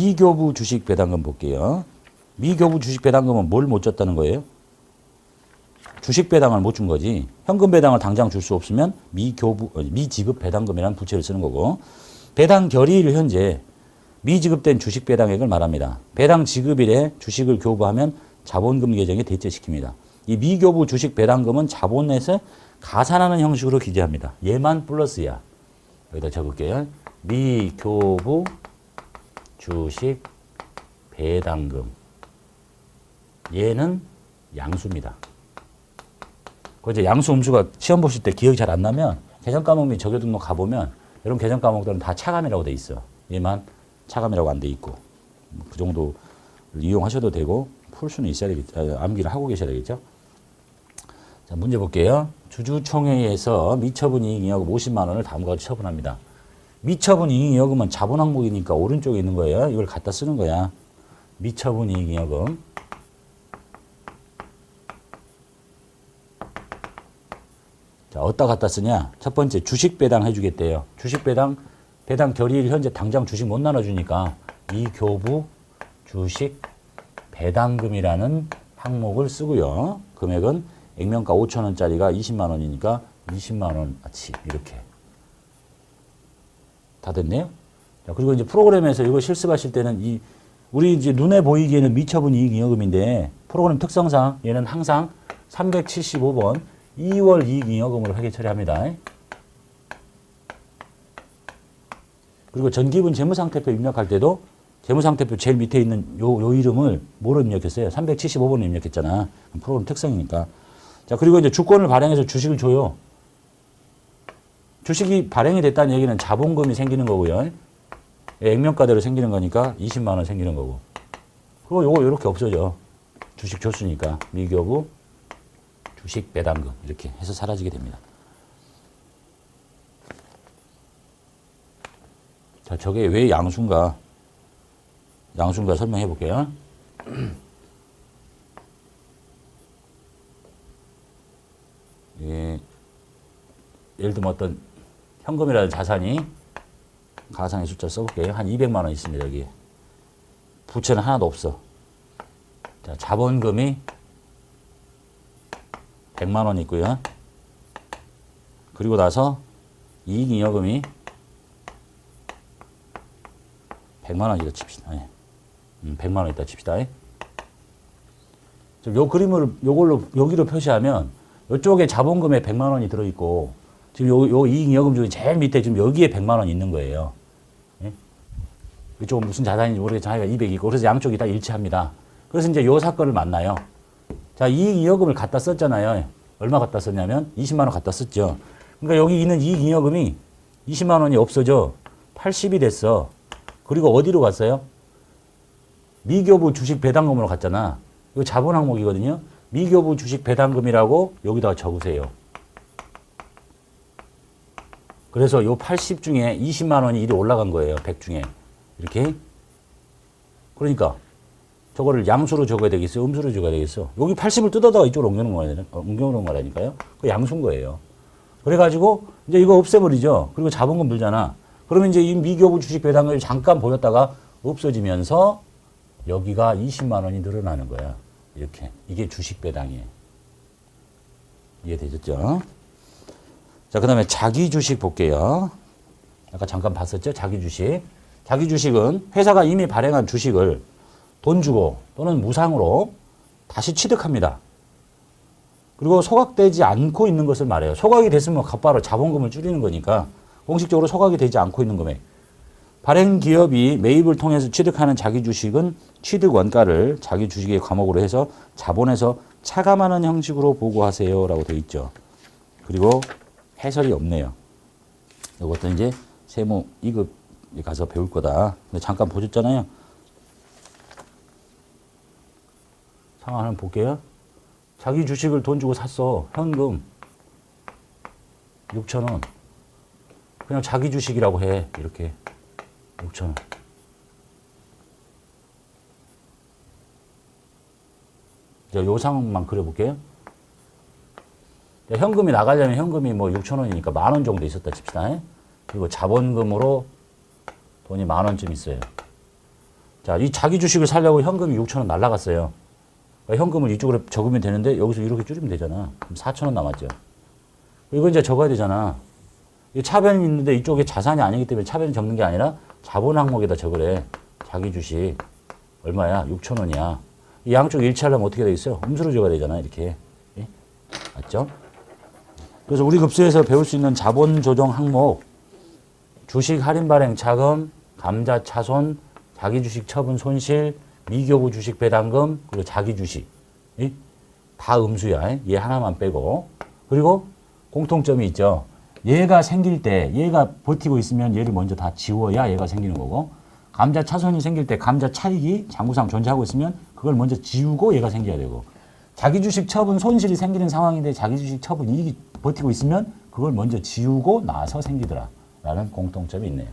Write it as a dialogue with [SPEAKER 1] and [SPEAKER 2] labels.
[SPEAKER 1] 미교부 주식 배당금 볼게요. 미교부 주식 배당금은 뭘 못 줬다는 거예요? 주식 배당을 못 준 거지. 현금 배당을 당장 줄 수 없으면 미교부 어, 미지급 배당금이라는 부채를 쓰는 거고 배당 결의일 현재 미지급된 주식 배당액을 말합니다. 배당 지급일에 주식을 교부하면 자본금 계정에 대체시킵니다. 이 미교부 주식 배당금은 자본에서 가산하는 형식으로 기재합니다. 얘만 플러스야. 여기다 적을게요. 미교부 주식 배당금. 얘는 양수입니다. 그 이제 양수 음수가 시험 보실 때 기억이 잘 안 나면 계정 과목 및 적요 등록 가보면 이런 계정 과목들은 다 차감이라고 돼 있어. 얘만 차감이라고 안 돼 있고 뭐그 정도 이용하셔도 되고 풀 수는 있어야 되겠죠. 아, 암기를 하고 계셔야 되겠죠. 자 문제 볼게요. 주주총회에서 미처분 이익잉여금 50만 원을 다음과 같이 처분합니다. 미처분 이익잉여금은 자본 항목이니까 오른쪽에 있는 거예요. 이걸 갖다 쓰는 거야. 미처분 이익잉여금. 자, 어디다 갖다 쓰냐? 첫 번째 주식 배당 해주겠대요. 주식 배당 배당 결의일 현재 당장 주식 못 나눠주니까 이 교부 주식 배당금이라는 항목을 쓰고요. 금액은 액면가 5천 원짜리가 20만 원이니까 20만 원어치 이렇게 다 됐네요. 자, 그리고 이제 프로그램에서 이거 실습하실 때는 이 우리 이제 눈에 보이기에는 미처분 이익잉여금인데 프로그램 특성상 얘는 항상 375번 2월 이익잉여금으로 회계 처리합니다. 그리고 전기분 재무상태표 입력할 때도 재무상태표 제일 밑에 있는 요, 요 이름을 뭐로 입력했어요? 375번을 입력했잖아. 프로그램 특성이니까. 자, 그리고 이제 주권을 발행해서 주식을 줘요. 주식이 발행이 됐다는 얘기는 자본금이 생기는 거고요. 액면가대로 생기는 거니까 20만 원 생기는 거고. 그리고 요거 요렇게 없어져. 주식 줬으니까 미교부 주식 배당금 이렇게 해서 사라지게 됩니다. 자, 저게 왜 양수인가? 양수인가 설명해 볼게요. 예, 예를 들면 어떤 현금이라는 자산이 가상의 숫자 써볼게요. 한 200만 원 있습니다, 여기. 부채는 하나도 없어. 자, 자본금이 100만 원 있고요. 그리고 나서 이익잉여금이 100만 원이다 칩시다. 예. 음, 100만 원 있다 칩시다. 예. 요 그림을 요걸로 여기로 표시하면 이쪽에 자본금에 100만 원이 들어 있고 지금 요, 요 이익잉여금 중에 제일 밑에 지금 여기에 100만 원 있는 거예요. 예? 이쪽은 무슨 자산인지 모르겠지만 하여간 200 있고 그래서 양쪽이 다 일치합니다. 그래서 이제 요 사건을 만나요. 자, 이익잉여금을 갖다 썼잖아요. 얼마 갖다 썼냐면 20만 원 갖다 썼죠. 그러니까 여기 있는 이익잉여금이 20만 원이 없어져 80이 됐어. 그리고 어디로 갔어요? 미교부 주식 배당금으로 갔잖아. 이거 자본 항목이거든요. 미교부 주식 배당금이라고 여기다가 적으세요. 그래서 요 80 중에 20만 원이 이리 올라간 거예요. 100 중에. 이렇게. 그러니까 저거를 양수로 적어야 되겠어? 음수로 적어야 되겠어? 여기 80을 뜯어다가 이쪽으로 옮겨놓은 거야. 어, 옮겨놓은 거라니까요. 그 양수인 거예요. 그래가지고 이제 이거 없애버리죠. 그리고 자본금 들잖아. 그러면 이제 이 미교부 주식 배당금이 잠깐 보였다가 없어지면서 여기가 20만 원이 늘어나는 거야. 이렇게. 이게 주식 배당이에요. 이해되셨죠? 자, 그 다음에 자기 주식 볼게요. 아까 잠깐 봤었죠? 자기 주식. 자기 주식은 회사가 이미 발행한 주식을 돈 주고 또는 무상으로 다시 취득합니다. 그리고 소각되지 않고 있는 것을 말해요. 소각이 됐으면 곧바로 자본금을 줄이는 거니까 공식적으로 소각이 되지 않고 있는 금액. 발행 기업이 매입을 통해서 취득하는 자기 주식은 취득 원가를 자기 주식의 과목으로 해서 자본에서 차감하는 형식으로 보고하세요라고 되어 있죠. 그리고 해설이 없네요. 이것도 이제 세무 2급 가서 배울 거다. 근데 잠깐 보셨잖아요. 상황 한번 볼게요. 자기 주식을 돈 주고 샀어. 현금 6천 원. 그냥 자기 주식이라고 해. 이렇게 6천 원. 자, 요 상황만 그려볼게요. 자, 현금이 나가려면 현금이 뭐 6천 원이니까 만 원 정도 있었다 칩시다. 그리고 자본금으로 돈이 만 원쯤 있어요. 자, 이 자기 주식을 살려고 현금이 6천 원 날라갔어요. 그러니까 현금을 이쪽으로 적으면 되는데 여기서 이렇게 줄이면 되잖아. 그럼 4천 원 남았죠. 이거 이제 적어야 되잖아. 이 차변이 있는데 이쪽에 자산이 아니기 때문에 차변 적는 게 아니라 자본 항목에다 적으래. 자기 주식 얼마야? 6천 원이야. 이 양쪽 일치하려면 어떻게 되겠어요? 음수로 적어야 되잖아. 이렇게. 예? 맞죠? 그래서 우리 급수에서 배울 수 있는 자본 조정 항목 주식 할인 발행 차금, 감자 차손, 자기 주식 처분 손실, 미교부 주식 배당금, 그리고 자기 주식. 이? 다 음수야. 얘 하나만 빼고. 그리고 공통점이 있죠. 얘가 생길 때, 얘가 버티고 있으면 얘를 먼저 다 지워야 얘가 생기는 거고, 감자 차손이 생길 때 감자 차익이 장구상 존재하고 있으면 그걸 먼저 지우고 얘가 생겨야 되고, 자기 주식 처분 손실이 생기는 상황인데 자기 주식 처분 이익이 버티고 있으면 그걸 먼저 지우고 나서 생기더라. 라는 공통점이 있네요.